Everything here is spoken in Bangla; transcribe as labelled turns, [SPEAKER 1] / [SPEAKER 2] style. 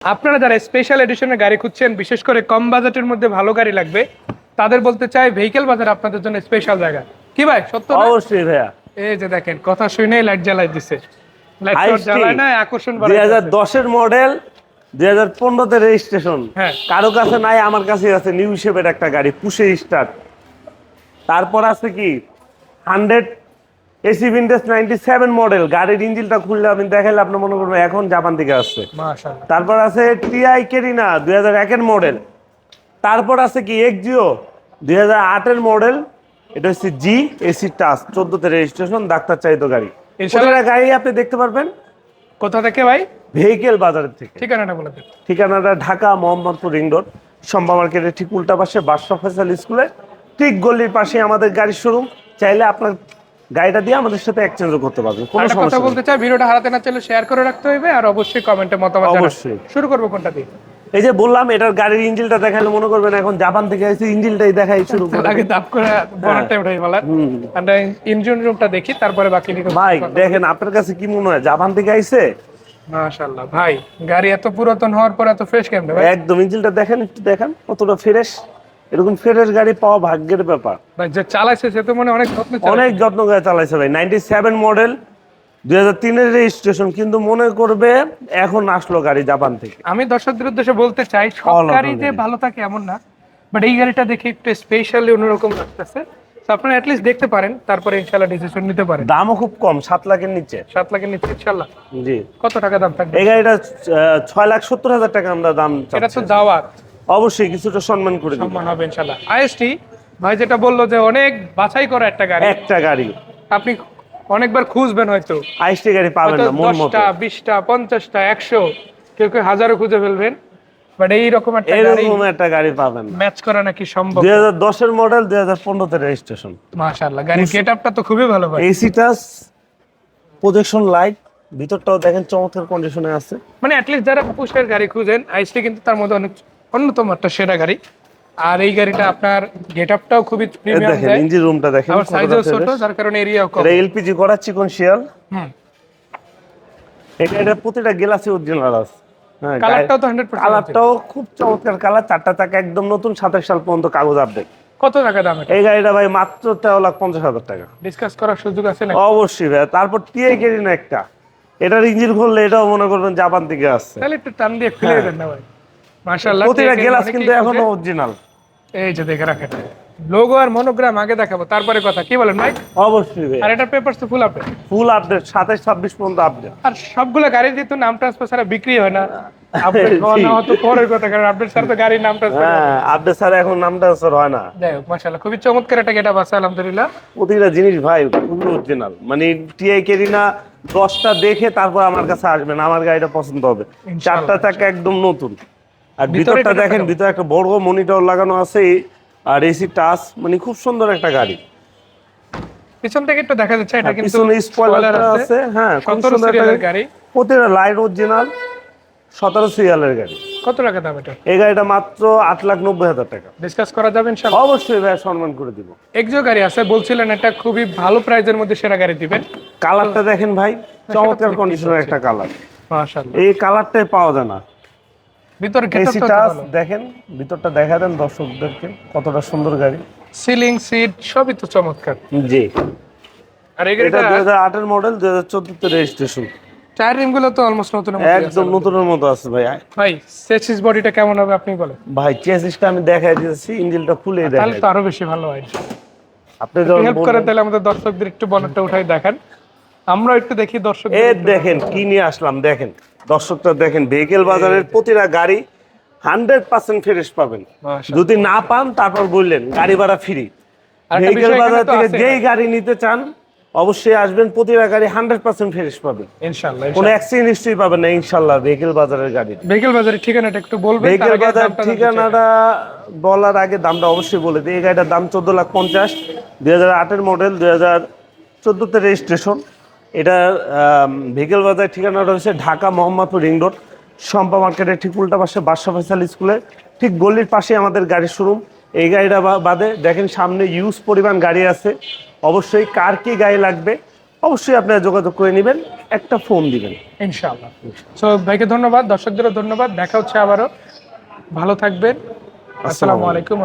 [SPEAKER 1] আপনারা যারা স্পেশাল এডিশনের গাড়ি খুঁজছেন বিশেষ করে কম বাজেটের মধ্যে ভালো গাড়ি লাগবে তাদের বলতে চাই ভেহিকেল বাজার আপনাদের জন্য স্পেশাল জায়গা। কি ভাই সত্য
[SPEAKER 2] অবশ্যই ভাইয়া।
[SPEAKER 1] এই যে দেখেন কথা শুনে লাইট জ্বালাই দিছে। আকর্ষণ
[SPEAKER 2] দুই হাজার দশের মডেল দুই হাজার পনেরোতে রেজিস্ট্রেশন
[SPEAKER 1] হ্যাঁ।
[SPEAKER 2] কারও কাছে নাই আমার কাছে আছে নিউ শেপের একটা গাড়ি পুষে স্টার্ট তারপর আছে কি hundred AC vintage ninety seven model গাড়ির ইঞ্জিনটা খুললে আপনি দেখাইলে আপনি মনে করবেন এখন জাপান থেকে আসছে। তারপর আছে টিআই কেরিনা দুই হাজার একের মডেল তারপর আছে কি এক্সিও দুই হাজার আটের মডেল এটা হচ্ছে জি এসি টাচ চোদ্দতে রেজিস্ট্রেশন ডাক্তার চাহিদা গাড়ি।
[SPEAKER 1] ইনশাআল্লাহ-
[SPEAKER 2] গাড়ি আপনি দেখতে পারবেন?
[SPEAKER 1] কোথা থেকে ভাই?
[SPEAKER 2] ভেহিকেল বাজারের থেকে।
[SPEAKER 1] ঠিকানাটা বলে দিন।
[SPEAKER 2] ঠিকানাটা ঢাকা মোহাম্মদপুর রিং রোড সম্ভা মার্কেটের ঠিক উল্টা পাশে বাদশা ফয়সাল স্কুলে ঠিক গলির পাশে আমাদের গাড়ির শোরুম চাইলে আপনার গাড়িটা দিয়ে আমাদের সাথে এক্সচেঞ্জও করতে পারবেন কোনো
[SPEAKER 1] একটা কথা
[SPEAKER 2] সমস্যা
[SPEAKER 1] বলতে চাই ভিডিওটা হারাতে না চাইলে শেয়ার করে রাখতে হবে আর অবশ্যই কমেন্টে মতামত
[SPEAKER 2] অবশ্যই।
[SPEAKER 1] শুরু করব কোনটা দিয়ে?
[SPEAKER 2] এই যে বললাম এটার গাড়ির ইঞ্জিনটা দেখালে মনে করবেন এখন জাপান থেকে এসে ইঞ্জিনটাই দেখাই শুরু করে
[SPEAKER 1] আগে দাপ করে বনারটা উঠাই বলার আমরা ইঞ্জিন রুমটা দেখি তারপরে বাকি
[SPEAKER 2] ভাই দেখেন আপনার কাছে কি মনে হয়? জাপান থেকে আইছে?
[SPEAKER 1] মাশাআল্লাহ ভাই গাড়ি এত পুরাতন হওয়ার পর এত ফ্রেশ কেমনে ভাই?
[SPEAKER 2] একদম ইঞ্জিনটা দেখেন একটু দেখেন কতটা ফ্রেশ এরকম ফ্রেশ গাড়ি পাওয়া ভাগ্যের ব্যাপার।
[SPEAKER 1] ভাই যে চালাইছে সে তো মনে অনেক যত্ন
[SPEAKER 2] অনেক যত্ন করে চালাইছে ভাই। নাইনটি সেভেন মডেল দুই হাজার তিনের রেজিস্ট্রেশন কিন্তু মনে করবে এখন আসলো গাড়ি জাপান থেকে।
[SPEAKER 1] আমি দর্শকদের উদ্দেশ্যে বলতে চাই সব গাড়ি যে ভালো থাকে এমন না বাট এই গাড়িটা দেখে একটু স্পেশালি অন্যরকম লাগতেছে। আপনারা অ্যাটলিস্ট দেখতে পারেন তারপরে ইনশাল্লাহ ডিসিশন নিতে পারেন।
[SPEAKER 2] দামও খুব কম সাত লাখের নিচে।
[SPEAKER 1] সাত লাখের নিচে ইনশাল্লাহ
[SPEAKER 2] জি।
[SPEAKER 1] কত টাকা দাম থাকবে?
[SPEAKER 2] এই গাড়িটা ছয় লাখ সত্তর হাজার টাকা আমরা দাম
[SPEAKER 1] এটা। তো দাওয়াত।
[SPEAKER 2] অবশ্যই কিছুটা সম্মান করে
[SPEAKER 1] সম্মান হবে ইনশাল্লাহ আইএসটি ভাই যেটা বলল যে অনেক বাছাই করা একটা গাড়ি।
[SPEAKER 2] একটা গাড়ি।
[SPEAKER 1] আপনি অনেকবার খুঁজবেন হয়তো।
[SPEAKER 2] আইসটি গাড়ি পাবেন না মন মতো।
[SPEAKER 1] দশটা বিশটা পঞ্চাশটা একশো কেউ কেউ হাজারও খুঁজে ফেলবেন। বাট এইরকম একটা গাড়ি
[SPEAKER 2] এরকম একটা গাড়ি পাবেন না।
[SPEAKER 1] ম্যাচ করা নাকি সম্ভব?
[SPEAKER 2] দুই হাজার দশের মডেল দুই হাজার পনেরোতে রেজিস্ট্রেশন
[SPEAKER 1] মাশাআল্লাহ গাড়ির গেট আপটা তো খুবই ভালো ভাই।
[SPEAKER 2] এসি টাচ প্রজেকশন লাইট ভিতরটাও দেখেন চমৎকার কন্ডিশনে আছে।
[SPEAKER 1] মানে অ্যাটলিস্ট যারা পুষ্পের গাড়ি খুঁজেন আইসটি কিন্তু তার মধ্যে অনেক অন্যতম একটা সেরা গাড়ি। আর এই গাড়িটা আপনার গেট আপটাও খুবই প্রিমিয়াম
[SPEAKER 2] দেখেন ইঞ্জিন রুমটা দেখেন কতটা
[SPEAKER 1] সাইজও ছোট যার কারণে এরিয়াও কম।
[SPEAKER 2] এটা এলপিজি করা চিকন শিয়াল?
[SPEAKER 1] হুম।
[SPEAKER 2] এটা এটা প্রতিটা গ্লাসে অরিজিনাল আছে। হ্যাঁ
[SPEAKER 1] কালারটাও তো হান্ড্রেড পার্সেন্ট
[SPEAKER 2] কালারটাও খুব চমৎকার কালার চারটা চাকা একদম নতুন সাতাশ সাল পর্যন্ত কাগজ আপডেট
[SPEAKER 1] কত টাকা দাম এটা?
[SPEAKER 2] এই গাড়িটা ভাই মাত্র তেরো লাখ পঞ্চাশ হাজার টাকা।
[SPEAKER 1] ডিসকাস করার সুযোগ আছে না
[SPEAKER 2] অবশ্যই ভাই তারপর টিআই কেরি না একটা। এটার ইঞ্জিন খুললে এটাও মনে করবেন জাপান থেকে আসছে।
[SPEAKER 1] তাহলে একটু টান দিয়ে খুলে দেন না ভাই। মাশাআল্লাহ
[SPEAKER 2] প্রতিটা গ্লাস কিন্তু এখনও
[SPEAKER 1] খুঁজে।
[SPEAKER 2] অরিজিনাল
[SPEAKER 1] এই যে দেখে রাখেন। লোগো আর মনোগ্রাম আগে দেখাবো তারপরে কথা। কি বলেন ভাই
[SPEAKER 2] অবশ্যই ভাই
[SPEAKER 1] আর এটার পেপারস তো ফুল আপডেট
[SPEAKER 2] ফুল আপডেট সাতাশ ছাব্বিশ পর্যন্ত আপডেট
[SPEAKER 1] আর সবগুলো গাড়ির যেহেতু নাম ট্রান্সফার ছাড়া বিক্রি হয় না। আপডেট হওয়া তো পরের কথা কারণ আপডেট ছাড়া তো গাড়ির নাম ট্রান্সফার
[SPEAKER 2] হ্যাঁ আপডেট স্যার এখন হয় না।
[SPEAKER 1] যাই হোক মাশাআল্লাহ খুবই চমৎকার একটা গেটা আছে আলহামদুলিল্লাহ।
[SPEAKER 2] প্রতিটা জিনিস ভাই খুবই অরিজিনাল মানে টিআই দশটা দেখে তারপর আমার কাছে আসবেন আমার গাড়িটা পছন্দ হবে। চারটা চাকা একদম নতুন। আর ভিতরটা দেখেন ভিতরে একটা বড় মনিটর লাগানো আছে আর এসি টাচ মানে খুব সুন্দর একটা গাড়ি।
[SPEAKER 1] পিছন থেকে একটু দেখা যাচ্ছে এটা কিন্তু
[SPEAKER 2] পিছনে স্পয়লার আছে। হ্যাঁ খুব সুন্দর একটা গাড়ি। প্রতিটা লাইট অরিজিনাল সতেরো সিরিয়ালের গাড়ি।
[SPEAKER 1] কত টাকা দাম এটা?
[SPEAKER 2] এই গাড়িটা মাত্র আট লাখ নব্বই হাজার টাকা।
[SPEAKER 1] ডিসকাস করা যাবে ইনশাআল্লাহ।
[SPEAKER 2] অবশ্যই ভাই সম্মান করে দিব।
[SPEAKER 1] এক্সো গাড়ি আছে বলছিলেন এটা খুবই ভালো প্রাইজের মধ্যে সেরা গাড়ি দিবেন।
[SPEAKER 2] কালারটা দেখেন ভাই
[SPEAKER 1] হ্যাঁ,
[SPEAKER 2] চমৎকার কন্ডিশনের একটা কালার
[SPEAKER 1] মাশাআল্লাহ।
[SPEAKER 2] এই কালারটাই পাওয়া যায় না।
[SPEAKER 1] ভিতরে
[SPEAKER 2] দেখেন ভিতরটা দেখা দেন দর্শকদেরকে কতটা সুন্দর গাড়ি।
[SPEAKER 1] সিলিং সিট সবই তো চমৎকার।
[SPEAKER 2] জি।
[SPEAKER 1] আর
[SPEAKER 2] এটা
[SPEAKER 1] গাড়িটা
[SPEAKER 2] দুই হাজার আটের মডেল দুই হাজার চোদ্দতে রেজিস্ট্রেশন
[SPEAKER 1] টায়ার রিমগুলো তো অলমোস্ট নতুন
[SPEAKER 2] একদম নতুনের মতো আছে ভাই।
[SPEAKER 1] ভাই সেচিস বডিটা কেমন হবে আপনি বলেন।
[SPEAKER 2] ভাই চেসিসটা আমি দেখাই দিয়েছি ইঞ্জিনটা খুলে
[SPEAKER 1] তাহলে তো আরও বেশি ভালো হয়।
[SPEAKER 2] আপনি যখন
[SPEAKER 1] হেল্প করেন তাহলে আমাদের দর্শকদের একটু বনারটা উঠাই দেখান। আমরা একটু দেখি দর্শক
[SPEAKER 2] এ দেখেন কি নিয়ে আসলাম দেখেন। দর্শকটা দেখেন ভেহিকেল বাজারের প্রতিটা গাড়ি হান্ড্রেড পার্সেন্ট ফ্রেশ পাবেন। যদি না পান তারপর বললেন গাড়ি ভাড়া ফ্রি ভেহিকেল বাজার থেকে যেই গাড়ি নিতে চান অবশ্যই আসবেন প্রতিটা গাড়ি হান্ড্রেড পার্সেন্ট ফ্রেশ পাবেন।
[SPEAKER 1] ইনশাআল্লাহ
[SPEAKER 2] কোনো অ্যাক্সিডেন্ট হিস্ট্রি পাবেন না ইনশাল্লাহ ভেহিকেল বাজারের গাড়ি।
[SPEAKER 1] ভেহিকেল বাজারের ঠিকানাটা একটু বলবেন
[SPEAKER 2] ভেহিকেল বাজার ঠিকানাটা বলার আগে দামটা অবশ্যই বলে দিই। এই গাড়িটার দাম চোদ্দ লাখ পঞ্চাশ দুই হাজার আটের মডেল দুই হাজার চোদ্দোতে রেজিস্ট্রেশন এটা ভেহিকেল বাজার ঠিকানাটা হচ্ছে ঢাকা মোহাম্মদপুর রিং রোড। শম্পা মার্কেটের ঠিক উল্টা পাশে বাদশা ফেসাল স্কুলের ঠিক গলির পাশে আমাদের গাড়ির শোরুম এই গাড়িটা বাদে দেখেন সামনে ইউজ পরিমাণ গাড়ি আছে। অবশ্যই কার কি গাড়ি লাগবে অবশ্যই আপনারা যোগাযোগ করে নেবেন একটা ফোন দিবেন।
[SPEAKER 1] ইনশাআল্লাহ। সো ভাইকে ধন্যবাদ দর্শকদেরও ধন্যবাদ দেখা হচ্ছে আবারও। ভালো থাকবেন। আসসালামু আলাইকুম।